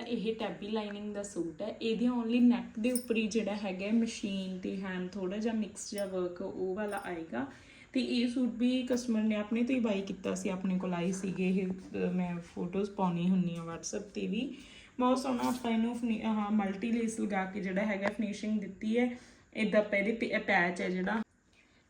ਇਹ ਟੈਬੀ ਲਾਈਨਿੰਗ ਦਾ ਸੂਟ ਹੈ। ਇਹਦੇ ਓਨਲੀ ਨੈਕ ਦੇ ਉੱਪਰ ਹੀ ਜਿਹੜਾ ਹੈਗਾ ਮਸ਼ੀਨ ਤੇ ਹੈਂਡ ਥੋੜਾ ਜਿਹਾ ਮਿਕਸ ਜਿਹਾ ਵਰਕ ਉਹ ਵਾਲਾ ਆਏਗਾ। ਤੇ ਇਹ ਸੂਟ ਵੀ ਕਸਟਮਰ ਨੇ ਆਪਣੇ ਤੋਂ ਹੀ ਬਾਈ ਕੀਤਾ ਸੀ, ਆਪਣੇ ਕੋਲ ਆਈ ਸੀਗੇ। ਇਹ ਮੈਂ ਫੋਟੋਜ਼ ਪਾਉਣੀ ਹੁੰਨੀ ਆ WhatsApp ਤੇ ਵੀ। ਬਹੁਤ ਸੋਹਣਾ ਆਪਾਂ ਇਹਨੂੰ ਫਿਨੀ- ਆਹ ਮਲਟੀ ਲੇਸ ਲਗਾ ਕੇ ਜਿਹੜਾ ਹੈਗਾ ਫਿਨਿਸ਼ਿੰਗ ਦਿੱਤੀ ਹੈ। ਇਦਾਂ ਪਹਿਲੇ ਪੈਚ ਹੈ ਜਿਹੜਾ।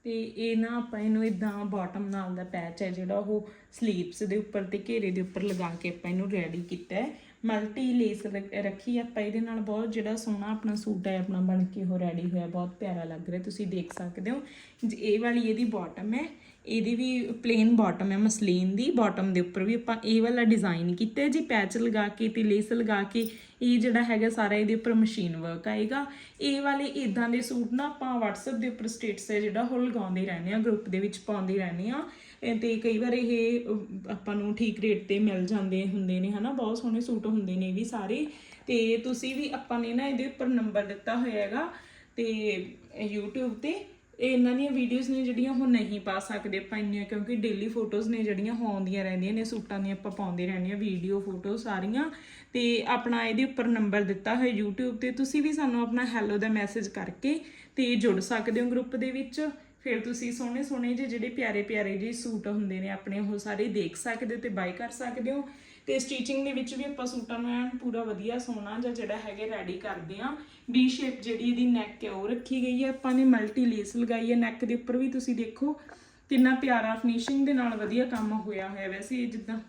ਤੇ ਇਹ ਨਾ ਆਪਾਂ ਇਹਨੂੰ ਇਦਾਂ ਬਾਟਮ ਨਾਲ ਦਾ ਪੈਚ ਹੈ ਜਿਹੜਾ ਉਹ ਸਲੀਵਸ ਦੇ ਉੱਪਰ ਤੇ ਘੇਰੇ ਦੇ ਉੱਪਰ ਲਗਾ ਕੇ ਆਪਾਂ ਇਹਨੂੰ ਰੈਡੀ ਕੀਤਾ ਹੈ। ਮਲਟੀ ਲੇਸ ਰੱਖੀ ਆਪਾਂ ਇਹਦੇ ਨਾਲ ਬਹੁਤ ਜਿਹੜਾ ਸੋਹਣਾ ਆਪਣਾ ਸੂਟ ਹੈ, ਆਪਣਾ ਬਣ ਕੇ ਉਹ ਰੈਡੀ ਹੋਇਆ, ਬਹੁਤ ਪਿਆਰਾ ਲੱਗ ਰਿਹਾ, ਤੁਸੀਂ ਦੇਖ ਸਕਦੇ ਹੋ। ਜ- ਇਹ ਵਾਲੀ ਇਹਦੀ ਬਾਟਮ ਹੈ ਇਹਦੀ ਵੀ ਪਲੇਨ ਬਾਟਮ ਹੈ, ਮਸਲੀਨ ਦੀ ਬਾਟਮ ਦੇ ਉੱਪਰ ਵੀ ਆਪਾਂ ਇਹ ਵਾਲਾ ਡਿਜ਼ਾਈਨ ਕੀਤਾ ਜੀ ਪੈਚ ਲਗਾ ਕੇ ਤੇ ਲੇਸ ਲਗਾ ਕੇ ਇਹ ਜਿਹੜਾ ਹੈਗਾ ਸਾਰਾ ਇਹਦੇ ਉੱਪਰ ਮਸ਼ੀਨ ਵਰਕ ਆਏਗਾ। ਇਹ ਵਾਲੇ ਇਦਾਂ ਦੇ ਸੂਟ ਨਾ ਆਪਾਂ WhatsApp ਦੇ ਉੱਪਰ ਸਟੇਟਸ ਹੈ ਜਿਹੜਾ ਉਹ ਲਗਾਉਂਦੇ ਰਹਿੰਦੇ ਆ ਗਰੁੱਪ ਦੇ ਵਿੱਚ ਪਾਉਂਦੇ ਰਹਿੰਦੇ ਆ ਇਹ ਤੇ ਕਈ ਵਾਰ ਇਹ ਆਪਾਂ ਨੂੰ ਠੀਕ ਰੇਟ ਤੇ ਮਿਲ ਜਾਂਦੇ ਹੁੰਦੇ ਨੇ, ਹਨਾ? ਬਹੁਤ ਸੋਹਣੇ ਸੂਟ ਹੁੰਦੇ ਨੇ ਇਹ ਵੀ ਸਾਰੇ। ਤੇ ਤੁਸੀਂ ਵੀ ਆਪਾਂ ਨੇ ਨਾ ਇਹਦੇ ਉੱਪਰ ਨੰਬਰ ਦਿੱਤਾ ਹੋਇਆ ਹੈਗਾ ਤੇ YouTube ਤੇ ਇਹ ਇਹਨਾਂ ਦੀਆਂ ਵੀਡੀਓਜ਼ ਨੇ ਜਿਹੜੀਆਂ ਉਹ ਨਹੀਂ ਪਾ ਸਕਦੇ ਆਪਾਂ ਇੰਨੀਆਂ, ਕਿਉਂਕਿ ਡੇਲੀ ਫੋਟੋਜ਼ ਨੇ ਜਿਹੜੀਆਂ ਉਹ ਆਉਂਦੀਆਂ ਰਹਿੰਦੀਆਂ ਨੇ, ਸੂਟਾਂ ਦੀਆਂ ਆਪਾਂ ਪਾਉਂਦੇ ਰਹਿੰਦੇ ਆ ਵੀਡੀਓ ਫੋਟੋ ਸਾਰੀਆਂ। ਤੇ ਆਪਣਾ ਇਹਦੇ ਉੱਪਰ ਨੰਬਰ ਦਿੱਤਾ ਹੋਇਆ YouTube ਤੇ, ਤੁਸੀਂ ਵੀ ਸਾਨੂੰ ਆਪਣਾ ਹੈਲੋ ਦਾ ਮੈਸੇਜ ਕਰਕੇ ਤੇ ਜੁੜ ਸਕਦੇ ਹੋ ਗਰੁੱਪ ਦੇ ਵਿੱਚ। ਫਿਰ ਤੁਸੀਂ ਸੋਹਣੇ ਸੋਹਣੇ ਜਿਹੇ ਜਿਹੜੇ ਪਿਆਰੇ ਪਿਆਰੇ ਜਿਹੇ ਸੂਟ ਹੁੰਦੇ ਨੇ, ਆਪਣੇ ਉਹ ਸਾਰੇ ਦੇਖ ਸਕਦੇ ਹੋ ਤੇ ਬਾਈ ਕਰ ਸਕਦੇ ਹੋ। ਤੇ ਸਟੀਚਿੰਗ ਦੇ ਵਿੱਚ ਵੀ ਆਪਾਂ ਸੂਟਾਂ ਨੂੰ ਐਨ ਪੂਰਾ ਵਧੀਆ ਸੋਹਣਾ ਜਾਂ ਜਿਹੜਾ ਹੈਗਾ ਰੈਡੀ ਕਰਦੇ ਆ ਬੀ ਸ਼ੇਪ ਜਿਹੜੀ ਇਹਦੀ ਨੈਕ ਹੈ, ਉਹ ਰੱਖੀ ਗਈ ਹੈ। ਆਪਾਂ ਨੇ ਮਲਟੀ ਲੇਸ ਲਗਾਈ ਹੈ ਨੈਕ ਦੇ ਉੱਪਰ ਵੀ ਤੁਸੀਂ ਦੇਖੋ। ਕਿੰਨਾ ਪਿਆਰਾ ਫਿਨਿਸ਼ਿੰਗ ਦੇ ਨਾਲ ਵਧੀਆ ਕੰਮ ਹੋਇਆ ਹੋਇਆ ਵੈਸੇ ਇਹ ਜਿੱਦਾਂ।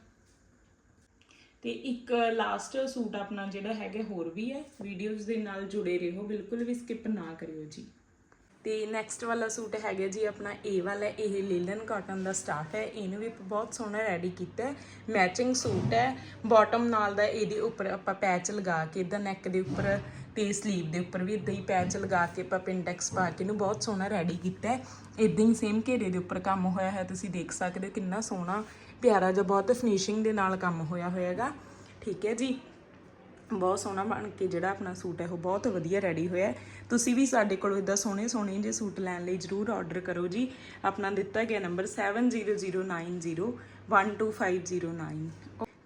ਤੇ ਇੱਕ ਲਾਸਟ ਸੂਟ ਆਪਣਾ ਜਿਹੜਾ ਹੈਗਾ, ਹੋਰ ਵੀ ਹੈ। ਵੀਡੀਓਜ਼ ਦੇ ਨਾਲ ਜੁੜੇ ਰਹੋ, ਬਿਲਕੁਲ ਵੀ ਸਕਿਪ ਨਾ ਕਰਿਓ ਜੀ। ਤੇ ਨੈਕਸਟ ਵਾਲਾ ਸੂਟ ਹੈਗਾ ਜੀ ਆਪਣਾ ਇਹ ਵਾਲਾ, ਇਹ ਲੇਲਨ ਕਾਟਨ ਦਾ ਸਟਾਫ ਹੈ। ਇਹਨੂੰ ਵੀ ਬਹੁਤ ਸੋਹਣਾ ਰੈਡੀ ਕੀਤਾ ਮੈਚਿੰਗ ਸੂਟ ਹੈ। ਬਾਟਮ ਨਾਲ ਦਾ ਇਹਦੇ ਉੱਪਰ ਆਪਾਂ ਪੈਚ ਲਗਾ ਕੇ ਇਦਾਂ ਨੈਕ ਦੇ ਉੱਪਰ ਤੇ ਸਲੀਵ ਦੇ ਉੱਪਰ ਵੀ ਇਦਾਂ ਹੀ ਪੈਚ ਲਗਾ ਕੇ ਆਪਾਂ ਪਿੰਡੈਕਸ ਪਾ ਕੇ ਇਹਨੂੰ ਬਹੁਤ ਸੋਹਣਾ ਰੈਡੀ ਕੀਤਾ ਹੈ। ਇਦਾਂ ਹੀ ਸੇਮ ਘੇਰੇ ਦੇ ਉੱਪਰ ਕੰਮ ਹੋਇਆ ਹੈ। ਤੁਸੀਂ ਦੇਖ ਸਕਦੇ ਹੋ ਕਿੰਨਾ ਸੋਹਣਾ, ਪਿਆਰਾ ਜਿਹਾ ਬਹੁਤ ਫਿਨਿਸ਼ਿੰਗ ਦੇ ਨਾਲ ਕੰਮ ਹੋਇਆ ਹੋਇਆਗਾ ਠੀਕ ਹੈ ਜੀ। ਬਹੁਤ ਸੋਹਣਾ ਬਣ ਕੇ ਜਿਹੜਾ ਆਪਣਾ ਸੂਟ ਹੈ, ਉਹ ਬਹੁਤ ਵਧੀਆ ਰੈਡੀ ਹੋਇਆ ਤੁਸੀਂ ਵੀ ਸਾਡੇ ਕੋਲੋਂ ਇਦਾਂ ਸੋਹਣੇ ਸੋਹਣੇ ਜਿਹੇ ਸੂਟ ਲੈਣ ਲਈ ਜਰੂਰ ਆਰਡਰ ਕਰੋ ਜੀ। ਆਪਣਾ ਦਿੱਤਾ ਗਿਆ ਨੰਬਰ 7009012509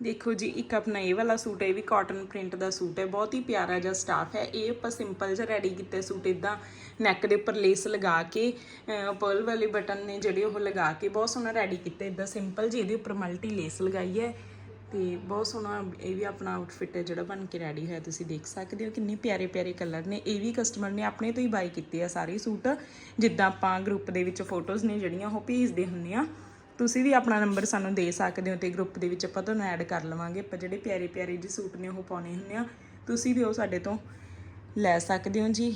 ਦੇਖੋ ਜੀ, ਇੱਕ ਆਪਣਾ ਇਹ ਵਾਲਾ ਸੂਟ ਹੈ, ਇਹ ਵੀ ਕਾਟਨ ਪ੍ਰਿੰਟ ਦਾ ਸੂਟ ਹੈ। ਬਹੁਤ ਹੀ ਪਿਆਰਾ ਜਿਹਾ ਸਟਾਫ ਹੈ। ਇਹ ਆਪਾਂ ਸਿੰਪਲ ਜਿਹਾ ਰੈਡੀ ਕੀਤਾ ਸੂਟ ਇਦਾਂ ਨੈਕ ਦੇ ਉੱਪਰ ਲੇਸ ਲਗਾ ਕੇ ਪਰਲ ਵਾਲੇ ਬਟਨ ਨੇ ਜਿਹੜੇ ਉਹ ਲਗਾ ਕੇ ਬਹੁਤ ਸੋਹਣਾ ਰੈਡੀ ਕੀਤਾ। ਇਦਾਂ ਸਿੰਪਲ ਜੀ ਇਹਦੇ ਉੱਪਰ ਮਲਟੀ ਲੇਸ ਲਗਾਈ ਹੈ। ਤੇ ਬਹੁਤ ਸੋਹਣਾ ਇਹ ਵੀ ਆਪਣਾ ਆਊਟਫਿਟ ਹੈ ਜਿਹੜਾ ਬਣ ਕੇ ਰੈਡੀ ਹੋਇਆ, ਤੁਸੀਂ ਦੇਖ ਸਕਦੇ ਹੋ ਕਿੰਨੇ ਪਿਆਰੇ ਪਿਆਰੇ ਕਲਰ ਨੇ। ਇਹ ਵੀ ਕਸਟਮਰ ਨੇ ਆਪਣੇ ਤੋਂ ਹੀ ਬਾਈ ਕੀਤੇ ਆ ਸਾਰੇ ਸੂਟ। ਜਿੱਦਾਂ ਆਪਾਂ ਗਰੁੱਪ ਦੇ ਵਿੱਚ ਫੋਟੋਜ਼ ਨੇ ਜਿਹੜੀਆਂ ਉਹ ਭੇਜਦੇ ਹੁੰਨੇ ਆ। ਤੁਸੀਂ ਵੀ ਆਪਣਾ ਨੰਬਰ ਸਾਨੂੰ ਦੇ ਸਕਦੇ ਹੋ ਤੇ ਗਰੁੱਪ ਦੇ ਵਿੱਚ ਆਪਾਂ ਤੁਹਾਨੂੰ ਐਡ ਕਰ ਲਵਾਂਗੇ। ਆਪਾਂ ਜਿਹੜੇ ਪਿਆਰੇ ਪਿਆਰੇ ਜਿਹੇ ਸੂਟ ਨੇ ਉਹ ਪਾਉਣੇ ਹੁੰਨੇ ਆ। ਤੁਸੀਂ ਵੀ ਉਹ ਸਾਡੇ ਤੋਂ ਲੈ ਸਕਦੇ ਹੋ ਜੀ।